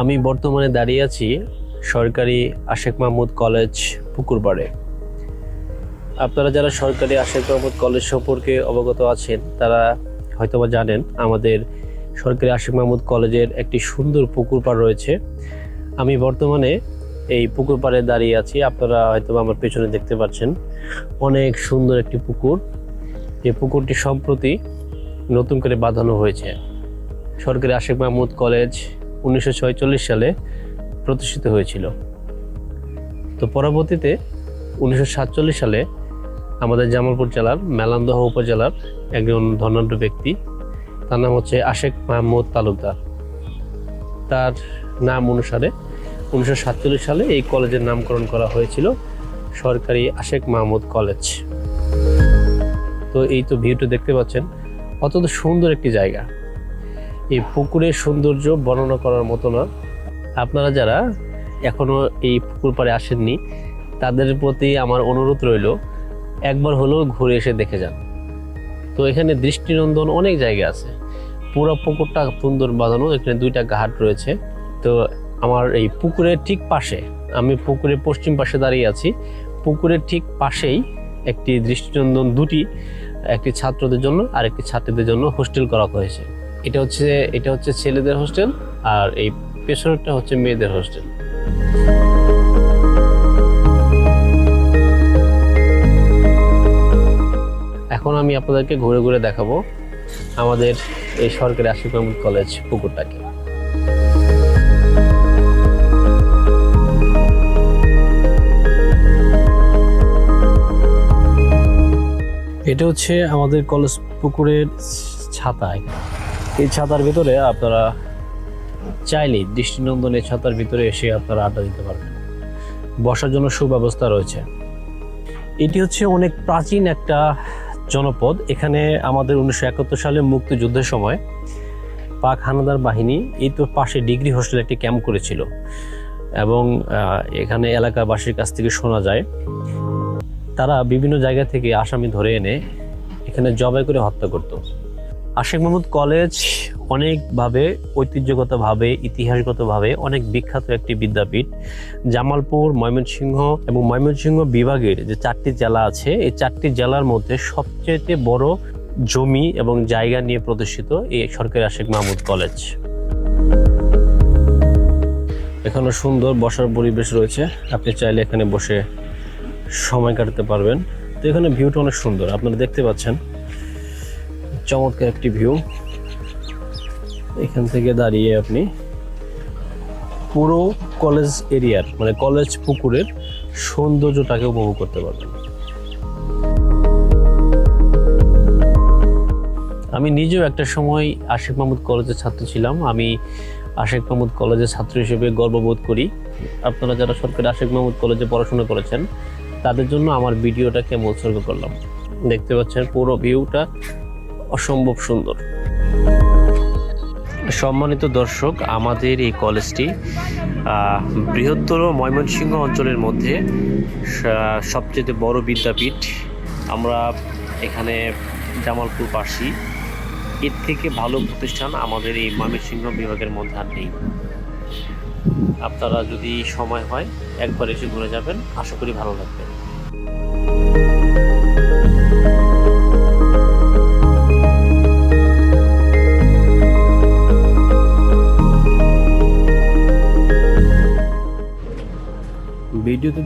আমি বর্তমানে দাঁড়িয়ে আছি সরকারি আশেক মাহমুদ কলেজ পুকুরপাড়ে। আপনারা যারা সরকারি আশেক মাহমুদ কলেজ সম্পর্কে অবগত আছেন, তারা হয়তোবা জানেন আমাদের সরকারি আশেক মাহমুদ কলেজের একটি সুন্দর পুকুর পাড় রয়েছে। আমি বর্তমানে এই পুকুর পাড়ে দাঁড়িয়ে আছি। আপনারা হয়তোবা আমার পেছনে দেখতে পাচ্ছেন অনেক সুন্দর একটি পুকুর। যে পুকুরটি সম্প্রতি নতুন করে বাঁধানো হয়েছে। সরকারি আশেক মাহমুদ কলেজ উনিশশো সালে প্রতিষ্ঠিত হয়েছিল। তো পরবর্তীতে উনিশশো সাতচল্লিশ সালে আমাদের জামালপুর জেলার, মেলান্দহ উপজেলার একজন ধনাঢ্য ব্যক্তি, তার নাম হচ্ছে আশেক মাহমুদ তালুকদার। তার নাম অনুসারে উনিশশো সাতচল্লিশ সালে এই কলেজের নামকরণ করা হয়েছিল সরকারি আশেক মাহমুদ কলেজ। তো এই তো ভিউটা দেখতে পাচ্ছেন, অত্যন্ত সুন্দর একটি জায়গা। এই পুকুরের সৌন্দর্য বর্ণনা করার মতো না। আপনারা যারা এখনও এই পুকুর পাড়ে আসেননি, তাদের প্রতি আমার অনুরোধ রইল, একবার হলেও ঘুরে এসে দেখে যান। তো এখানে দৃষ্টিনন্দন অনেক জায়গা আছে। পুরো পুকুরটা সুন্দর বাঁধানো, এখানে দুইটা ঘাট রয়েছে। তো আমার এই পুকুরের ঠিক পাশে, আমি পুকুরের পশ্চিম পাশে দাঁড়িয়ে আছি। পুকুরের ঠিক পাশেই একটি দৃষ্টিনন্দন দুটি, একটি ছাত্রদের জন্য আর একটি ছাত্রীদের জন্য হোস্টেল করা হয়েছে। এটা হচ্ছে এটা হচ্ছে ছেলেদের হোস্টেল আর এই পেছনেরটা হচ্ছে মেয়েদের হোস্টেল এখন আমি আপনাদেরকে ঘুরে ঘুরে দেখাবো আমাদের এই সরকারি আশিক মাহমুদ কলেজ পুকুরটাকে। এটা হচ্ছে আমাদের কলেজ পুকুরের ছাতা এই ছাতার ভিতরে আপনারা চাইলেই দৃষ্টিনন্দন এই ছাতার ভিতরে এসে আপনারা আড্ডা দিতে পারবেন। বসার জন্য সুব্যবস্থা রয়েছে। এটি হচ্ছে অনেক প্রাচীন একটা জনপদ। এখানে আমাদের উনিশশো একাত্তর সালে মুক্তিযুদ্ধের সময় পাক হানাদার বাহিনী এই তো পাশে ডিগ্রি হোস্টেল একটি ক্যাম্প করেছিল এবং এখানে এলাকাবাসীর কাছ থেকে শোনা যায়, তারা বিভিন্ন জায়গা থেকে আসামি ধরে এনে এখানে জবাই করে হত্যা করত। আশেক মাহমুদ কলেজ অনেকভাবে, ঐতিহ্যগতভাবে, ইতিহাসগতভাবে অনেক বিখ্যাত একটি বিদ্যাপীঠ। জামালপুর, ময়মনসিংহ এবং ময়মনসিংহ বিভাগের যে চারটি জেলা আছে, এই চারটি জেলার মধ্যে সবচেয়ে বড় জমি এবং জায়গা নিয়ে প্রতিষ্ঠিত এই সরকারি আশেক মাহমুদ কলেজ। এখানে সুন্দর বসার পরিবেশ রয়েছে। আপনি চাইলে এখানে বসে সময় কাটাতে পারবেন। তো এখানে ভিউটা অনেক সুন্দর, আপনারা দেখতে পাচ্ছেন। চমৎকার একটি ভিউ এখান থেকে দাঁড়িয়ে আপনি পুরো কলেজ এরিয়ার মানে কলেজ পুকুরের সৌন্দর্যটাকে উপভোগ করতে পারবেন। আমি নিজেও একটা সময় আশেক মাহমুদ কলেজের ছাত্র ছিলাম। আমি আশেক মাহমুদ কলেজের ছাত্র হিসেবে গর্ববোধ করি। আপনারা যারা সরকারি আশেক মাহমুদ কলেজে পড়াশোনা করেছেন, তাদের জন্য আমার ভিডিওটাকে আমি উৎসর্গ করলাম। দেখতে পাচ্ছেন পুরো ভিউটা অসম্ভব সুন্দর। সম্মানিত দর্শক, আমাদের এই কলেজটি বৃহত্তর ময়মনসিংহ অঞ্চলের মধ্যে সবচেয়ে বড় বিদ্যাপীঠ। আমরা এখানে জামালপুর পাশি এর থেকে ভালো প্রতিষ্ঠান আমাদের এই ময়মনসিংহ বিভাগের মধ্যে আর নেই। আপনারা যদি সময় হয়, একবার এসে ঘুরে যাবেন। আশা করি ভালো লাগবে।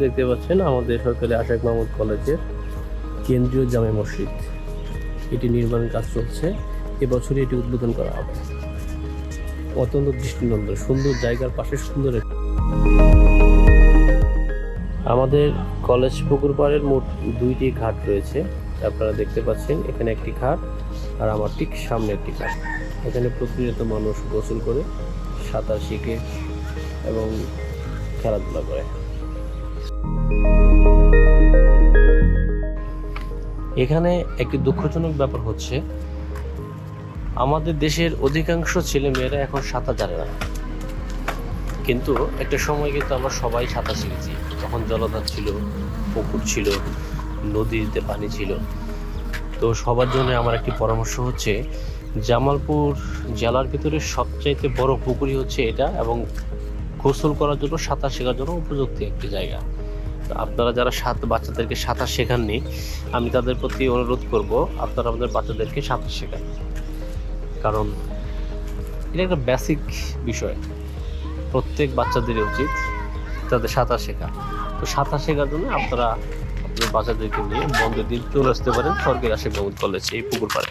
দেখতে পাচ্ছেন আমাদের সরকারি আশেক মাহমুদ কলেজের কেন্দ্রীয় জামে মসজিদ। এটি নির্মাণের কাজ চলছে। এবছরই এটি উদ্বোধন করা হবে। অত্যন্ত দৃষ্টিনন্দন। সুন্দর জায়গার পাশে সুন্দর আমাদের কলেজ পুকুর পাড়ের মোট দুইটি ঘাট রয়েছে। আপনারা দেখতে পাচ্ছেন, এখানে একটি ঘাট আর আমার ঠিক সামনে একটি ঘাট। এখানে প্রতিনিয়ত মানুষ গোসল করে, সাঁতার শিখে এবং খেলাধুলা করে। এখানে একটি দুঃখজনক ব্যাপার হচ্ছে, আমাদের দেশের অধিকাংশ ছেলেমেয়েরা এখন সাঁতার জানে না। কিন্তু একটা সময় কিন্তু আমরা সবাই সাঁতার শিখেছি। তখন জলধার ছিল, পুকুর ছিল, নদীতে পানি ছিল। তো সবার জন্য আমার একটি পরামর্শ হচ্ছে, জামালপুর জেলার ভিতরে সবচাইতে বড় পুকুরই হচ্ছে এটা এবং গোসল করার জন্য সাঁতার শেখার জন্য উপযুক্ত একটি জায়গা। আপনারা যারা সাত বাচ্চাদেরকে সাঁতার শেখাননি, আমি তাদের প্রতি অনুরোধ করব, আপনারা আমাদের বাচ্চাদেরকে সাঁতার শেখান। কারণ এটা একটা বেসিক বিষয়। প্রত্যেক বাচ্চাদেরই উচিত তাদের সাঁতার শেখা। তো সাঁতার শেখার জন্য আপনারা আপনার বাচ্চাদেরকে নিয়ে বন্ধের দিন চলে আসতে পারেন সরকারি আশিক কলেজ এই পুকুর পাড়ে।